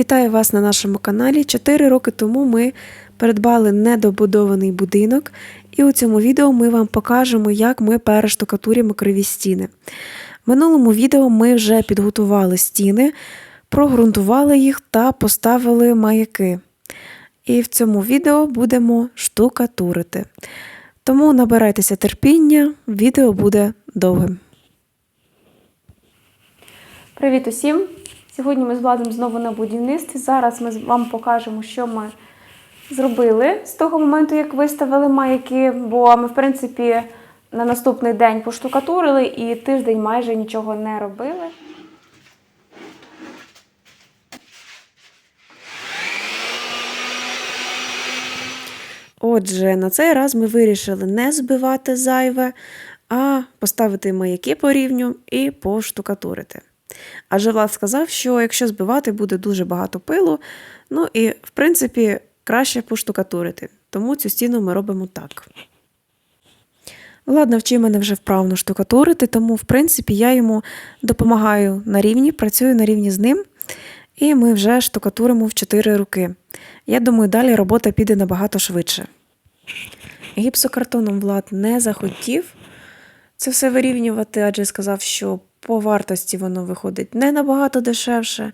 Вітаю вас на нашому каналі. Чотири роки тому ми придбали недобудований будинок, і у цьому відео ми вам покажемо, як ми перештукатурюємо криві стіни. В минулому відео ми вже підготували стіни, прогрунтували їх та поставили маяки. І в цьому відео будемо штукатурити. Тому набирайтеся терпіння, відео буде довгим. Привіт усім! Сьогодні ми з Владом знову на будівництві. Зараз ми вам покажемо, що ми зробили з того моменту, як виставили маяки, бо ми, в принципі, на наступний день поштукатурили і тиждень майже нічого не робили. Отже, на цей раз ми вирішили не збивати зайве, а поставити маяки по рівню і поштукатурити. Адже Влад сказав, що якщо збивати, буде дуже багато пилу, ну і, в принципі, краще поштукатурити. Тому цю стіну ми робимо так. Влад навчив мене вже вправно штукатурити, тому, в принципі, я йому допомагаю на рівні, працюю на рівні з ним, і ми вже штукатуримо в 4 руки. Я думаю, далі робота піде набагато швидше. Гіпсокартоном Влад не захотів це все вирівнювати, адже сказав, що по вартості воно виходить не набагато дешевше,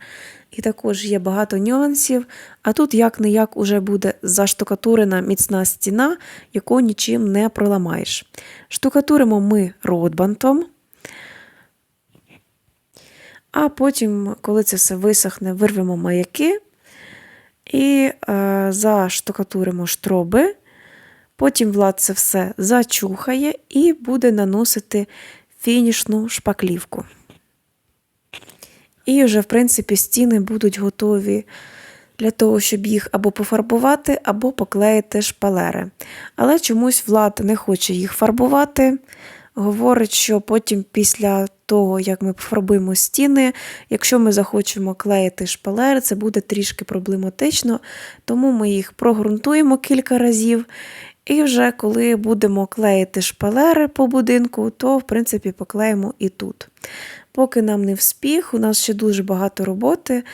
і також є багато нюансів. А тут як не як уже буде заштукатурена міцна стіна, яку нічим не проламаєш. Штукатуримо ми ротбантом. А потім, коли це все висохне, вирвемо маяки і е, заштукатуримо штроби. Потім Влад це все зачухає і буде наносити фінішну шпаклівку. І вже, в принципі, стіни будуть готові для того, щоб їх або пофарбувати, або поклеїти шпалери. Але чомусь Влад не хоче їх фарбувати. Говорить, що потім, після того, як ми пофарбуємо стіни, якщо ми захочемо клеїти шпалери, це буде трішки проблематично, тому ми їх прогрунтуємо кілька разів. І вже коли будемо клеїти шпалери по будинку, то, в принципі, поклеїмо і тут. Поки нам не вспіх, у нас ще дуже багато роботи,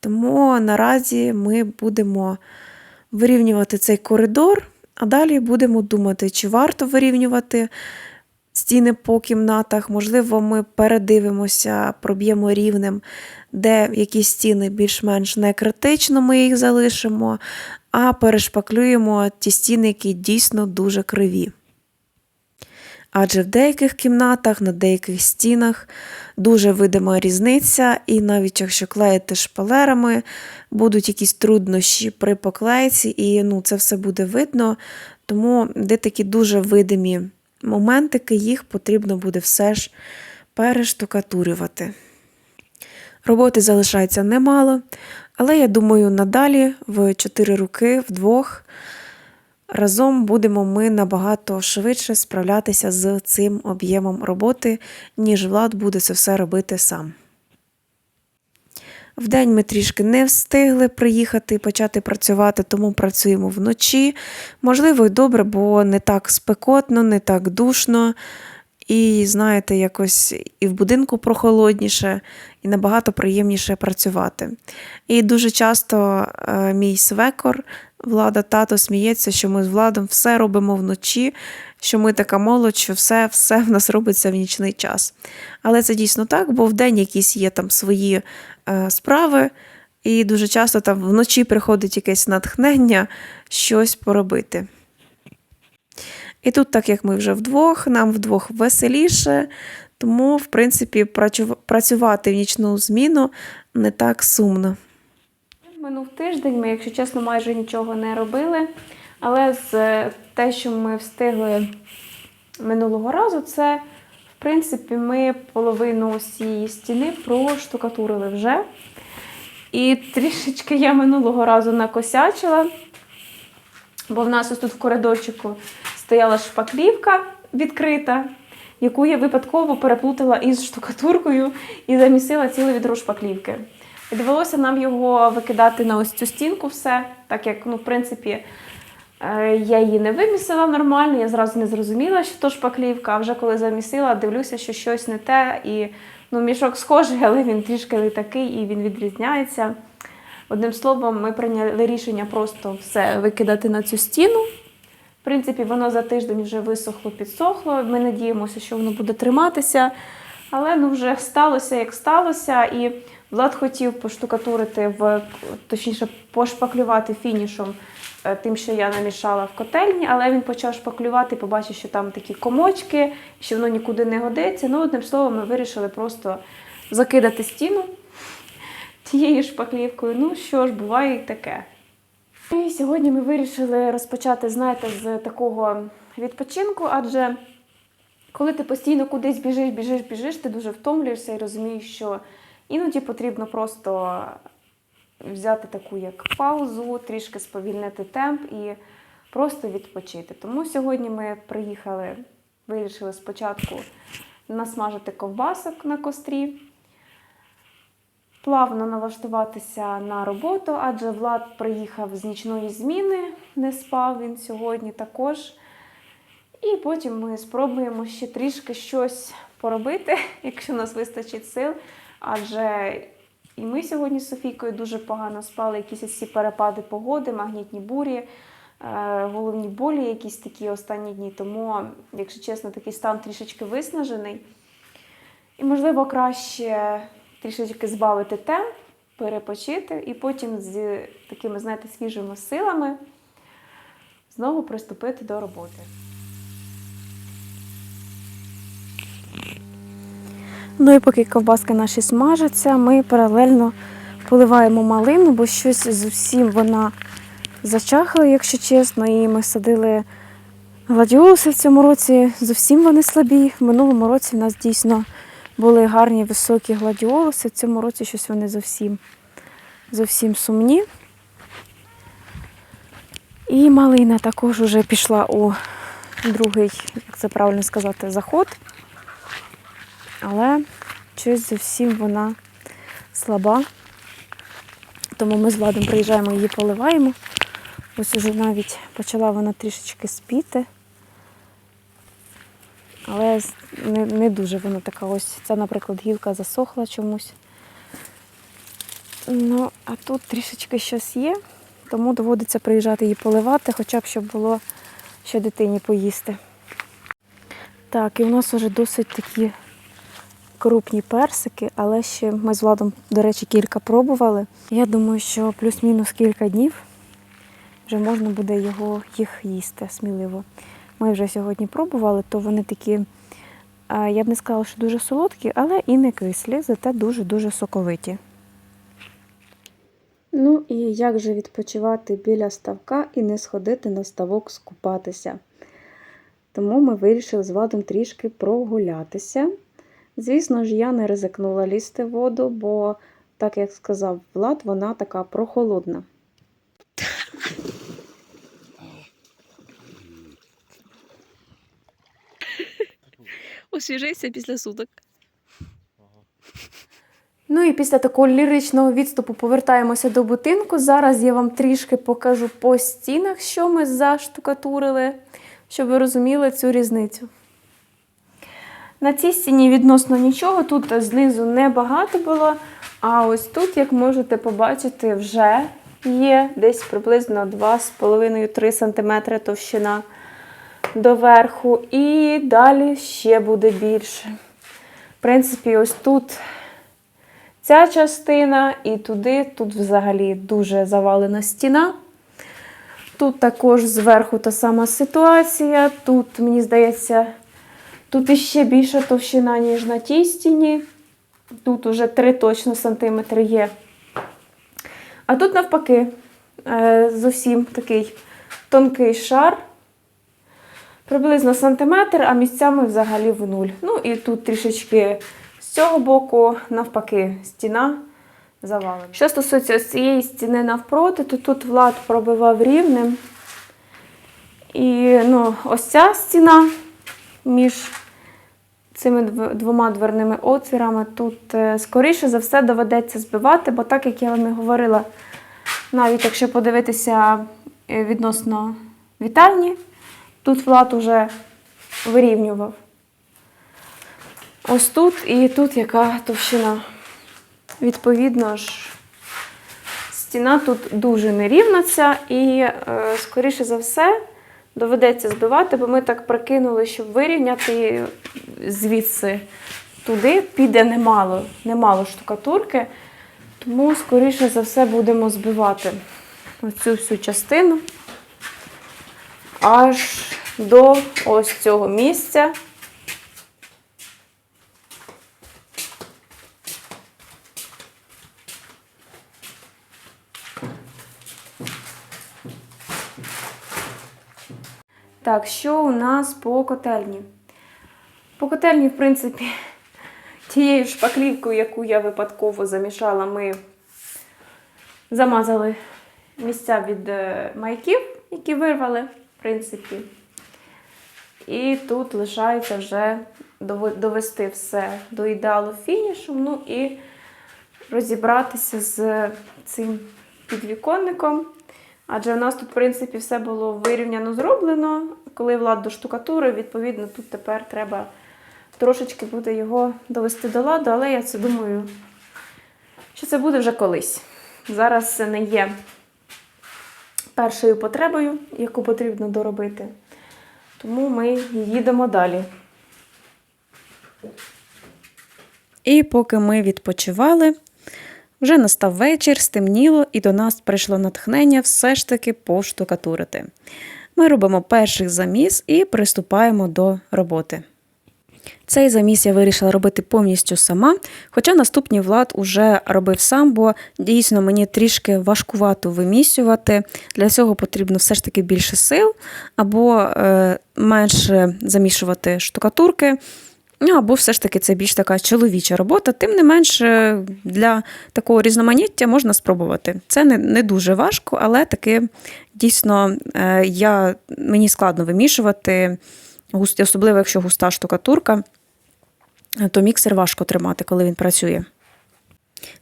тому наразі ми будемо вирівнювати цей коридор, а далі будемо думати, чи варто вирівнювати стіни по кімнатах. Можливо, ми передивимося, проб'ємо рівнем, де якісь стіни більш-менш не критично, ми їх залишимо, а перешпаклюємо ті стіни, які дійсно дуже криві. Адже в деяких кімнатах, на деяких стінах дуже видима різниця, і навіть якщо клеїти шпалерами, будуть якісь труднощі при поклейці, і ну, це все буде видно. Тому де такі дуже видимі моментики, їх потрібно буде все ж перештукатурювати. Роботи залишається немало, але я думаю, надалі в 4 роки, вдвох, разом будемо ми набагато швидше справлятися з цим об'ємом роботи, ніж Влад буде це все робити сам. Вдень ми трішки не встигли приїхати і почати працювати, тому працюємо вночі. Можливо, й добре, бо не так спекотно, не так душно. І, знаєте, якось і в будинку прохолодніше, і набагато приємніше працювати. І дуже часто е, мій свекор, влада, тато сміється, що ми з владом все робимо вночі, що ми така молодь, що все все в нас робиться в нічний час. Але це дійсно так, бо в день якісь є там свої е, справи, і дуже часто там вночі приходить якесь натхнення щось поробити. І тут, так як ми вже вдвох, нам вдвох веселіше, тому, в принципі, працювати в нічну зміну не так сумно. Минув тиждень, ми, якщо чесно, майже нічого не робили. Але з е, те, що ми встигли минулого разу, це, в принципі, ми половину усієї стіни проштукатурили вже. І трішечки я минулого разу накосячила, бо в нас ось тут в коридорчику стояла шпаклівка відкрита, яку я випадково переплутала із штукатуркою і замісила ціле відро шпаклівки. І довелося нам його викидати на ось цю стінку все, так як, ну, в принципі, е, я її не вимісила нормально, я зразу не зрозуміла, що то шпаклівка, а вже коли замісила, дивлюся, що щось не те. І ну, мішок схожий, але він трішки не такий і він відрізняється. Одним словом, ми прийняли рішення просто все викидати на цю стіну. Принципі, воно за тиждень вже висохло, підсохло. Ми надіємося, що воно буде триматися. Але ну вже сталося, як сталося, і Влад хотів поштукатурити в точніше пошпаклювати фінішом е, тим, що я намішала в котельні, але він почав шпаклювати побачив, що там такі комочки, що воно нікуди не годиться. Ну, одним словом, ми вирішили просто закидати стіну тією шпаклівкою. Ну що ж, буває і таке. І сьогодні ми вирішили розпочати, знаєте, з такого відпочинку, адже коли ти постійно кудись біжиш, біжиш, біжиш, ти дуже втомлюєшся і розумієш, що іноді потрібно просто взяти таку як паузу, трішки сповільнити темп і просто відпочити. Тому сьогодні ми приїхали, вирішили спочатку насмажити ковбасок на кострі, плавно налаштуватися на роботу, адже Влад приїхав з нічної зміни, не спав він сьогодні також. І потім ми спробуємо ще трішки щось поробити, якщо нас вистачить сил. Адже і ми сьогодні з Софійкою дуже погано спали, якісь ці перепади погоди, магнітні бурі, е, головні болі, якісь такі останні дні. Тому, якщо чесно, такий стан трішечки виснажений. І, можливо, краще трішечки збавити темп, перепочити, і потім з такими, знаєте, свіжими силами знову приступити до роботи. Ну і поки ковбаски наші смажаться, ми паралельно поливаємо малину, бо щось зовсім вона зачахла, якщо чесно. І ми садили гладіолуси в цьому році. Зовсім вони слабі. В минулому році в нас дійсно були гарні високі гладіолуси. В цьому році щось вони зовсім, зовсім сумні. І малина також вже пішла у другий, як це правильно сказати, заход. Але щось зовсім вона слаба. Тому ми з Владом приїжджаємо її поливаємо. Ось уже навіть почала вона трішечки спіти. Але не, не дуже вона така ось. Ця, наприклад, гілка засохла чомусь. Ну, а тут трішечки щось є, тому доводиться приїжджати її поливати, хоча б щоб було що дитині поїсти. Так, і у нас вже досить такі крупні персики, але ще ми з Владом, до речі, кілька пробували. Я думаю, що плюс-мінус кілька днів вже можна буде його, їх їсти сміливо. Ми вже сьогодні пробували, то вони такі, я б не сказала, що дуже солодкі, але і не кислі, зате дуже-дуже соковиті. Ну і як же відпочивати біля ставка і не сходити на ставок скупатися? Тому ми вирішили з Владом трішки прогулятися. Звісно ж, я не ризикнула лізти в воду, бо, так як сказав Влад, вона така прохолодна. Освіжився після суток. Ну і після такого ліричного відступу повертаємося до будинку. Зараз я вам трішки покажу по стінах, що ми заштукатурили, щоб ви розуміли цю різницю. На цій стіні відносно нічого, тут знизу небагато було. А ось тут, як можете побачити, вже є десь приблизно 2,5-3 см товщина доверху. І далі ще буде більше. В принципі, ось тут ця частина і туди, тут взагалі дуже завалена стіна. Тут також зверху та сама ситуація. Тут, мені здається, тут іще більша товщина, ніж на тій стіні. Тут уже 3 точно сантиметри є. А тут навпаки, е, зовсім такий тонкий шар. Приблизно сантиметр, а місцями взагалі в нуль. Ну і тут трішечки з цього боку, навпаки, стіна завалена. Що стосується цієї стіни навпроти, то тут Влад пробивав рівнем. І ну, ось ця стіна між цими двома дверними отвірами тут, е, скоріше за все, доведеться збивати, бо так як я вам і говорила, навіть якщо подивитися е, відносно вітальні, тут Влад уже вирівнював. Ось тут і тут яка товщина. Відповідно ж, стіна тут дуже нерівна ця, і, е, скоріше за все, доведеться збивати, бо ми так прокинули, щоб вирівняти звідси туди. Піде немало, немало штукатурки, тому, скоріше за все, будемо збивати оцю всю частину аж до ось цього місця. Так, що у нас по котельні? По котельні, в принципі, тією шпаклівкою, яку я випадково замішала, ми замазали місця від е, маяків, які вирвали, в принципі. І тут лишається вже довести все до ідеалу фінішу, ну і розібратися з цим підвіконником. Адже у нас тут, в принципі, все було вирівняно зроблено. Коли влад до штукатури, відповідно, тут тепер треба трошечки буде його довести до ладу, але я це думаю, що це буде вже колись. Зараз це не є першою потребою, яку потрібно доробити. Тому ми їдемо далі. І поки ми відпочивали, вже настав вечір, стемніло, і до нас прийшло натхнення все ж таки поштукатурити. Ми робимо перший заміс і приступаємо до роботи. Цей заміс я вирішила робити повністю сама, хоча наступний влад уже робив сам, бо дійсно мені трішки важкувато вимісювати. Для цього потрібно все ж таки більше сил, або е, менше замішувати штукатурки, Ну, або все ж таки це більш така чоловіча робота. Тим не менш, е, для такого різноманіття можна спробувати. Це не, не дуже важко, але таки дійсно е, я, мені складно вимішувати, особливо якщо густа штукатурка, то міксер важко тримати, коли він працює.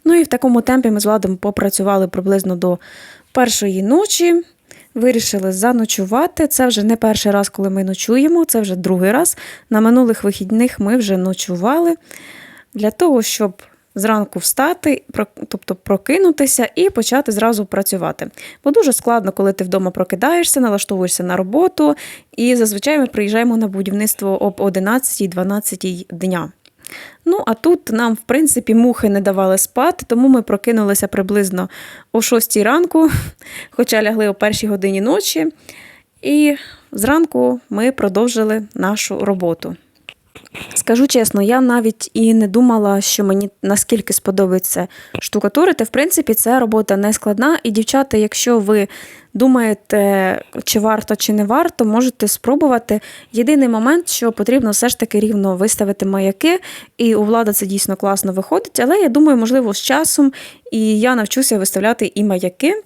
Ну і в такому темпі ми з Владом попрацювали приблизно до першої ночі. Вирішили заночувати. Це вже не перший раз, коли ми ночуємо, це вже другий раз. На минулих вихідних ми вже ночували для того, щоб зранку встати, тобто прокинутися і почати зразу працювати. Бо дуже складно, коли ти вдома прокидаєшся, налаштовуєшся на роботу, і зазвичай ми приїжджаємо на будівництво об 11-12 дня. Ну, а тут нам, в принципі, мухи не давали спати, тому ми прокинулися приблизно о 6 ранку, хоча лягли о першій годині ночі. І зранку ми продовжили нашу роботу. Скажу чесно, я навіть і не думала, що мені наскільки сподобається штукатурити. В принципі, це робота не складна. І, дівчата, якщо ви думаєте, чи варто, чи не варто, можете спробувати. Єдиний момент, що потрібно все ж таки рівно виставити маяки, і у влада це дійсно класно виходить. Але я думаю, можливо, з часом і я навчуся виставляти і маяки.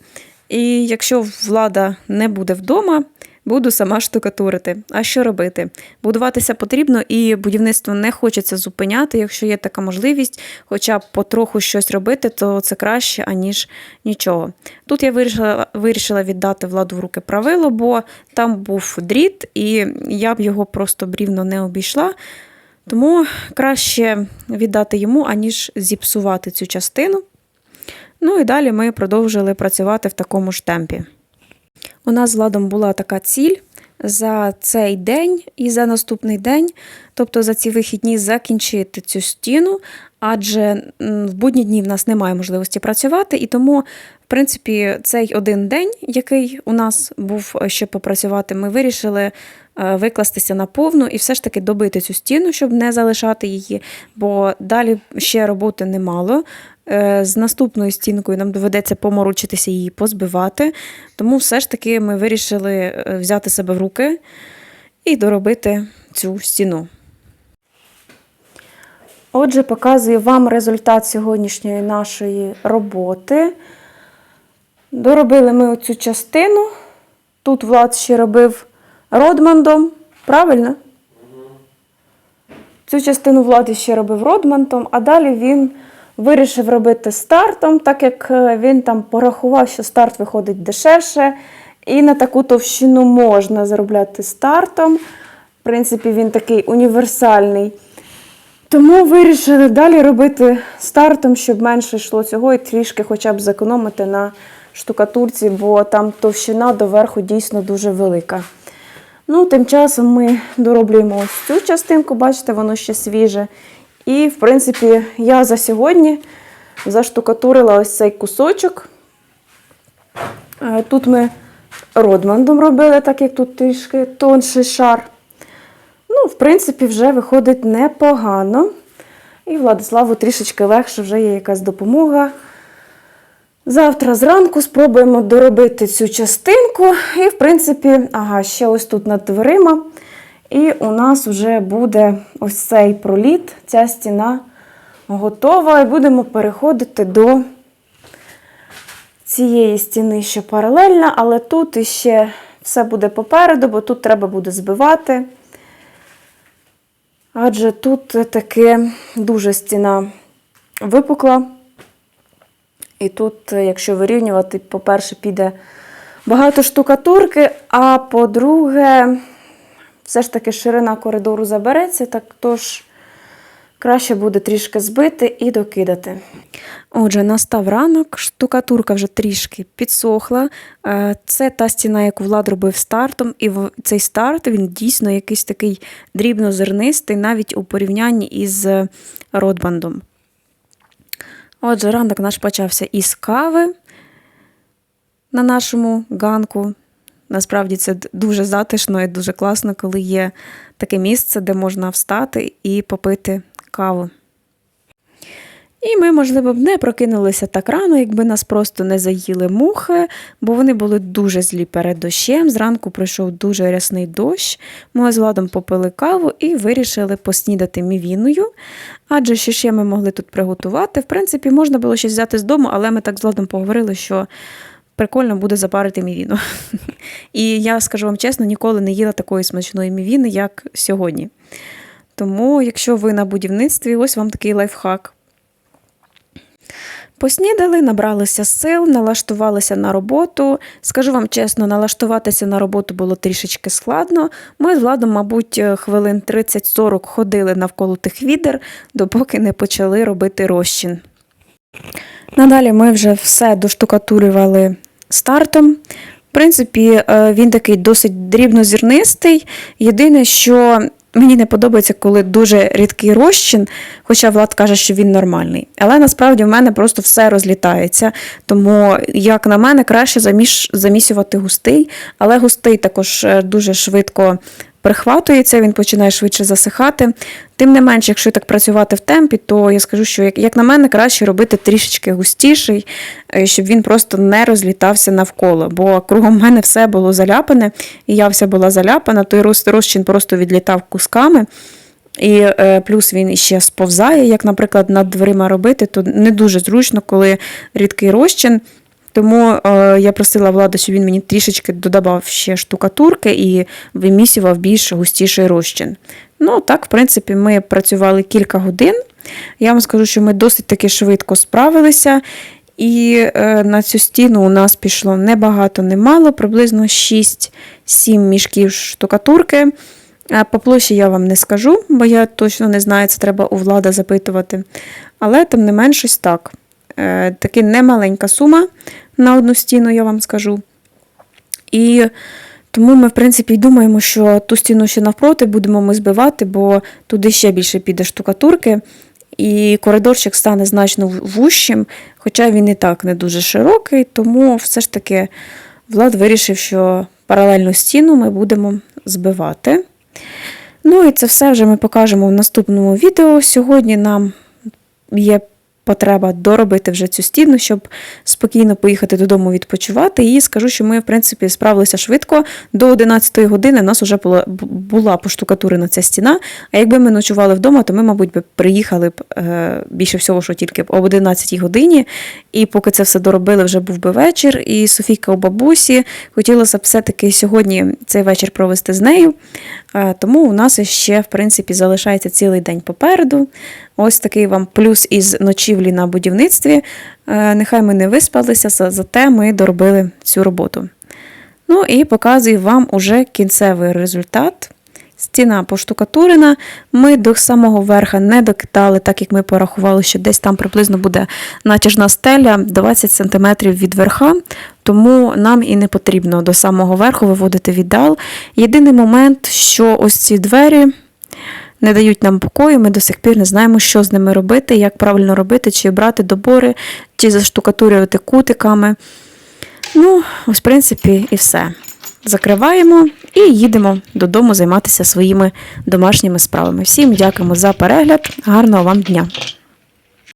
І якщо влада не буде вдома, буду сама штукатурити. А що робити? Будуватися потрібно, і будівництво не хочеться зупиняти. Якщо є така можливість, хоча б потроху щось робити, то це краще, аніж нічого. Тут я вирішила, вирішила віддати владу в руки правило, бо там був дріт, і я б його просто брівно не обійшла. Тому краще віддати йому, аніж зіпсувати цю частину. Ну і далі ми продовжили працювати в такому ж темпі. У нас з Владом була така ціль за цей день і за наступний день, тобто за ці вихідні, закінчити цю стіну, адже в будні дні в нас немає можливості працювати, і тому, в принципі, цей один день, який у нас був ще попрацювати, ми вирішили е, викластися на повну і все ж таки добити цю стіну, щоб не залишати її, бо далі ще роботи немало. Е, З наступною стінкою нам доведеться поморочитися її позбивати. Тому все ж таки ми вирішили е, взяти себе в руки і доробити цю стіну. Отже, показую вам результат сьогоднішньої нашої роботи. Доробили ми оцю частину. Тут Влад ще робив Родмандом, правильно? Цю частину Влад ще робив Родмантом, а далі він вирішив робити стартом, так як е, він там порахував, що старт виходить дешевше, і на таку товщину можна заробляти стартом. В принципі, він такий універсальний. Тому вирішили далі робити стартом, щоб менше йшло цього і трішки хоча б зекономити на штукатурці, бо там товщина доверху дійсно дуже велика. Ну, тим часом ми дороблюємо ось цю частинку, бачите, воно ще свіже. І, в принципі, я за сьогодні заштукатурила ось цей кусочок. Е, Тут ми родмандом робили, так як тут трішки тонший шар. Ну, в принципі, вже виходить непогано. І Владиславу трішечки легше вже є якась допомога. Завтра зранку спробуємо доробити цю частинку. І, в принципі, ага, ще ось тут над дверима. І у нас вже буде ось цей проліт, ця стіна готова. І будемо переходити до цієї стіни, що паралельна, але тут іще все буде попереду, бо тут треба буде збивати. Адже тут таки дуже стіна випукла. І тут, якщо вирівнювати, по-перше, піде багато штукатурки, а по-друге, все ж таки ширина коридору забереться, так тож краще буде трішки збити і докидати. Отже, настав ранок, штукатурка вже трішки підсохла. Е, Це та стіна, яку Влад робив стартом, і цей старт він дійсно якийсь такий дрібнозернистий, навіть у порівнянні із е, Ротбандом. Отже, ранок наш почався із кави на нашому ганку. Насправді це дуже затишно і дуже класно, коли є таке місце, де можна встати і попити каву. І ми, можливо, б не прокинулися так рано, якби нас просто не заїли мухи, бо вони були дуже злі перед дощем. Зранку пройшов дуже рясний дощ. Ми з Владом попили каву і вирішили поснідати мівіною. Адже що ще ми могли тут приготувати? В принципі, можна було щось взяти з дому, але ми так з Владом поговорили, що прикольно буде запарити мівіну. І я скажу вам чесно, ніколи не їла такої смачної мівіни, як сьогодні. Тому, якщо ви на будівництві, ось вам такий лайфхак. Поснідали, набралися сил, налаштувалися на роботу. Скажу вам чесно, налаштуватися на роботу було трішечки складно. Ми з Владом, мабуть, хвилин 30-40 ходили навколо тих відер, допоки не почали робити розчин. Надалі ми вже все доштукатурювали стартом. В принципі, е, він такий досить дрібнозірнистий. Єдине, що мені не подобається, коли дуже рідкий розчин, хоча Влад каже, що він нормальний. Але насправді в мене просто все розлітається. Тому, як на мене, краще заміш... замісювати густий, але густий також е, дуже швидко прихватується, він починає швидше засихати. Тим не менше, якщо так працювати в темпі, то я скажу, що як, на мене, краще робити трішечки густіший, е, щоб він просто не розлітався навколо. Бо кругом мене все було заляпане, і я вся була заляпана, той розчин просто відлітав кусками. І е, плюс він іще сповзає, як, наприклад, над дверима робити, то не дуже зручно, коли рідкий розчин. Тому е, я просила Влада, щоб він мені трішечки додавав ще штукатурки і вимісював більш густіший розчин. Ну, так, в принципі, ми працювали кілька годин. Я вам скажу, що ми досить таки швидко справилися. І е, на цю стіну у нас пішло небагато, немало, приблизно 6-7 мішків штукатурки. А По площі я вам не скажу, бо я точно не знаю, це треба у влада запитувати. Але тим не менш ось так. Е, Таки немаленька сума на одну стіну, я вам скажу. І тому ми, в принципі, думаємо, що ту стіну ще навпроти будемо ми збивати, бо туди ще більше піде штукатурки, і коридорчик стане значно вущим, хоча він і так не дуже широкий, тому все ж таки Влад вирішив, що паралельну стіну ми будемо збивати. Ну і це все вже ми покажемо в наступному відео. Сьогодні нам є потреба доробити вже цю стіну, щоб спокійно поїхати додому відпочивати. І скажу, що ми, в принципі, справилися швидко. До 11 години в нас вже була, була поштукатурена ця стіна. А якби ми ночували вдома, то ми, мабуть, би приїхали б е, більше всього, що тільки об 11 годині. І поки це все доробили, вже був би вечір. І Софійка у бабусі хотілося б все-таки сьогодні цей вечір провести з нею. Е, Тому у нас ще, в принципі, залишається цілий день попереду. Ось такий вам плюс із ночівлі на будівництві. Е, Нехай ми не виспалися, зате ми доробили цю роботу. Ну і показую вам уже кінцевий результат. Стіна поштукатурена. Ми до самого верха не докидали, так як ми порахували, що десь там приблизно буде натяжна стеля 20 см від верха, тому нам і не потрібно до самого верху виводити віддал. Єдиний момент, що ось ці двері не дають нам покою, ми до сих пір не знаємо, що з ними робити, як правильно робити, чи брати добори, чи заштукатурювати кутиками. Ну, в принципі, і все. Закриваємо і їдемо додому займатися своїми домашніми справами. Всім дякуємо за перегляд. Гарного вам дня!